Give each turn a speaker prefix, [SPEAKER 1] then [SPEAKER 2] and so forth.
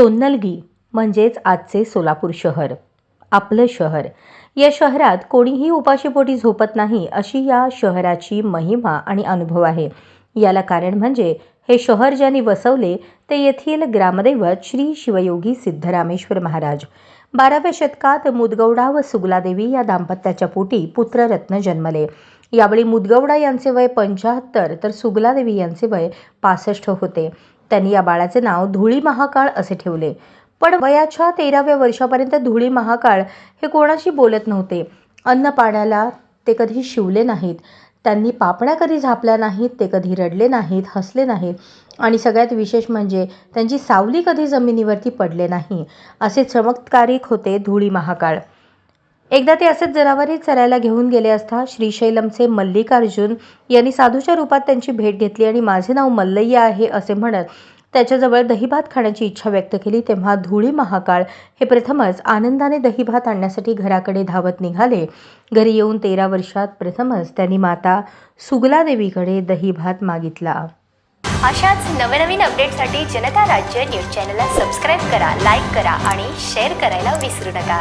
[SPEAKER 1] सोन्नलगी म्हणजेच आजचे सोलापूर शहर. आपलं शहर. या शहरात कोणीही उपाशीपोटी झोपत नाही अशी या शहराची महिमा आणि अनुभव आहे. याला कारण म्हणजे हे शहर ज्यांनी वसवले ते येथील ग्रामदैवत श्री शिवयोगी सिद्धरामेश्वर महाराज. बाराव्या शतकात मुदगौडा व सुगलादेवी या दाम्पत्याच्या पोटी पुत्ररत्न जन्मले. यावेळी मुदगौडा यांचे वय पंचाहत्तर तर सुगलादेवी यांचे वय पासष्ट होते. त्यांनी या बाळाचे नाव धुळी महाकाळ असे ठेवले. पण वयाच्या तेराव्या वर्षापर्यंत धुळी महाकाळ हे कोणाशी बोलत नव्हते. अन्न पाण्याला ते कधी शिवले नाहीत. त्यांनी पापण्या कधी झापल्या नाहीत ते कधी रडले नाहीत हसले नाहीत. आणि सगळ्यात विशेष म्हणजे त्यांची सावली कधी जमिनीवरती पडले नाही असे चमत्कारिक होते धुळी महाकाळ. एकदा ते असेच जनावरे चरायला घेऊन गेले असता श्रीशैलमचे मल्लिकार्जुन यांनी साधूच्या रूपात त्यांची भेट घेतली आणि माझे नाव मल्लय्या आहे असे म्हणत त्याच्याजवळ दहीभात खाण्याची इच्छा व्यक्त केली तेव्हा धुळी महाकाळ हे प्रथमच आनंदाने दहीभात आणण्यासाठी घराकडे धावत निघाले. घरी येऊन तेरा वर्षात प्रथमच त्यांनी माता सुगलादेवीकडे दहीभात मागितला.
[SPEAKER 2] अशाच नवनवीन अपडेटसाठी जनता राज्य न्यूज चॅनलला सबस्क्राईब करा लाईक करा आणि शेअर करायला विसरू नका.